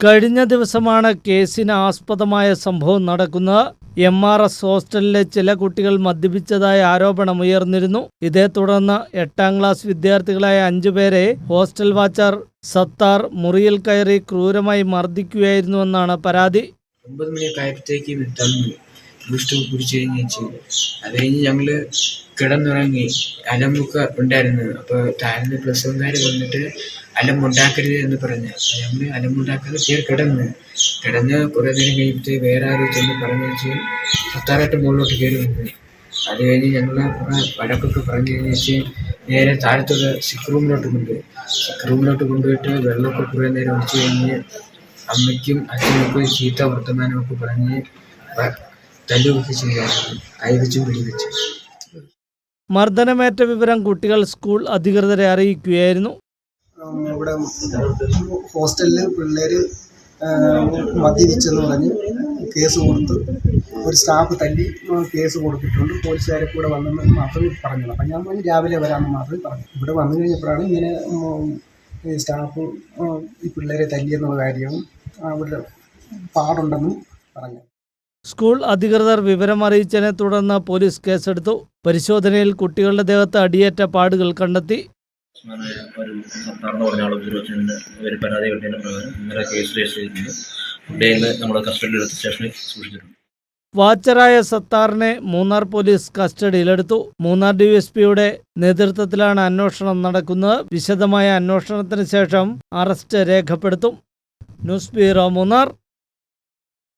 കഴിഞ്ഞ ദിവസമാണ് കേസിന് ആസ്പദമായ സംഭവം നടക്കുന്നത്. എം ആർ എസ് ഹോസ്റ്റലിലെ ചില കുട്ടികൾ മദ്യപിച്ചതായ ആരോപണമുയർന്നിരുന്നു ഇതേ തുടർന്ന് എട്ടാം ക്ലാസ് വിദ്യാർത്ഥികളായ അഞ്ചുപേരെ ഹോസ്റ്റൽ വാച്ചർ സത്താർ മുറിയിൽ കയറി ക്രൂരമായി മർദ്ദിക്കുകയായിരുന്നുവെന്നാണ് പരാതി. ഒമ്പത് മണിയൊക്കെ ആയപ്പോഴത്തേക്ക് തന്നു ബൂസ്റ്റ് പിടിച്ചു കഴിഞ്ഞ് അത് കഴിഞ്ഞ് ഞങ്ങൾ കിടന്നുറങ്ങി അലമ്പൊക്കെ ഉണ്ടായിരുന്നു. അപ്പോൾ താഴ്ന്ന പ്ലസ് വൺകാർ വന്നിട്ട് അലമ്പുണ്ടാക്കരുത് എന്ന് പറഞ്ഞു. ഞങ്ങൾ അലമ്പുണ്ടാക്കാതെ കയറി കിടന്ന്. കിടന്ന് കുറേ നേരം കഴിഞ്ഞിട്ട് വേറെ ആരും ചെന്ന് പറഞ്ഞു വെച്ച് പത്താറായിട്ട് മുകളിലോട്ട് കയറി വന്നു. അത് കഴിഞ്ഞ് ഞങ്ങൾ വഴക്കൊക്കെ പറഞ്ഞു കഴിഞ്ഞ് നേരെ താഴത്തുള്ള സിക്ക് റൂമിലോട്ട് കൊണ്ടുപോയി സിക്ക് റൂമിലോട്ട് കൊണ്ടുപോയിട്ട് വെള്ളമൊക്കെ കുറേ നേരം ഒഴിച്ച് കഴിഞ്ഞ് അമ്മയ്ക്കും അച്ഛനൊക്കെ ചീത്ത വർത്തമാനമൊക്കെ പറഞ്ഞ് മർദ്ദനമേറ്റ വിവരം കുട്ടികൾ സ്കൂൾ അധികൃതരെ അറിയിക്കുകയായിരുന്നു. ഇവിടെ ഹോസ്റ്റലിൽ പിള്ളേര് മദ്യപിച്ചെന്ന് പറഞ്ഞ് കേസ് കൊടുത്ത് ഒരു സ്റ്റാഫ് തല്ലി കേസ് കൊടുത്തിട്ടുണ്ട്. പോലീസുകാരെ കൂടെ വന്നെന്ന് മാത്രമേ പറഞ്ഞുള്ളൂ. അപ്പം ഞാൻ പറഞ്ഞു രാവിലെ വരാമെന്ന് മാത്രമേ പറഞ്ഞു. ഇവിടെ വന്നു കഴിഞ്ഞപ്പോഴാണ് ഇങ്ങനെ സ്റ്റാഫ് ഈ പിള്ളേരെ തല്ലിയെന്നുള്ള കാര്യവും അവിടെ പാടുണ്ടെന്നും പറഞ്ഞു സ്കൂൾ അധികൃതർ വിവരം വിവരമറിയിച്ചതിനെ തുടർന്ന് പോലീസ് കേസെടുത്തു. പരിശോധനയിൽ കുട്ടികളുടെ ദേഹത്ത് അടിയേറ്റ പാടുകൾ കണ്ടെത്തി. അങ്ങനെ ഒരു നടന്നു പറഞ്ഞ ആൾ ഉപദ്രവത്തിന് ഒരു പരാതി കിട്ടിയതിന്റെ പ്രകാരം ഇന്നലെ കേസ് രജിസ്റ്റർ ചെയ്തിട്ടുണ്ട്. കുട്ടികളെ നമ്മുടെ കസ്റ്റഡിയിൽ എടുത്ത് സ്റ്റേഷനിൽ സൂക്ഷിച്ചിട്ടുണ്ട്. വാച്ചറായ സത്താറിനെ മൂന്നാർ പോലീസ് കസ്റ്റഡിയിലെടുത്തു. മൂന്നാർ ഡി എസ് ഡിവൈഎസ്പിയുടെ നേതൃത്വത്തിലാണ് അന്വേഷണം നടക്കുന്നത്. വിശദമായ അന്വേഷണത്തിന് ശേഷം അറസ്റ്റ് രേഖപ്പെടുത്തും. News bureau Munnar.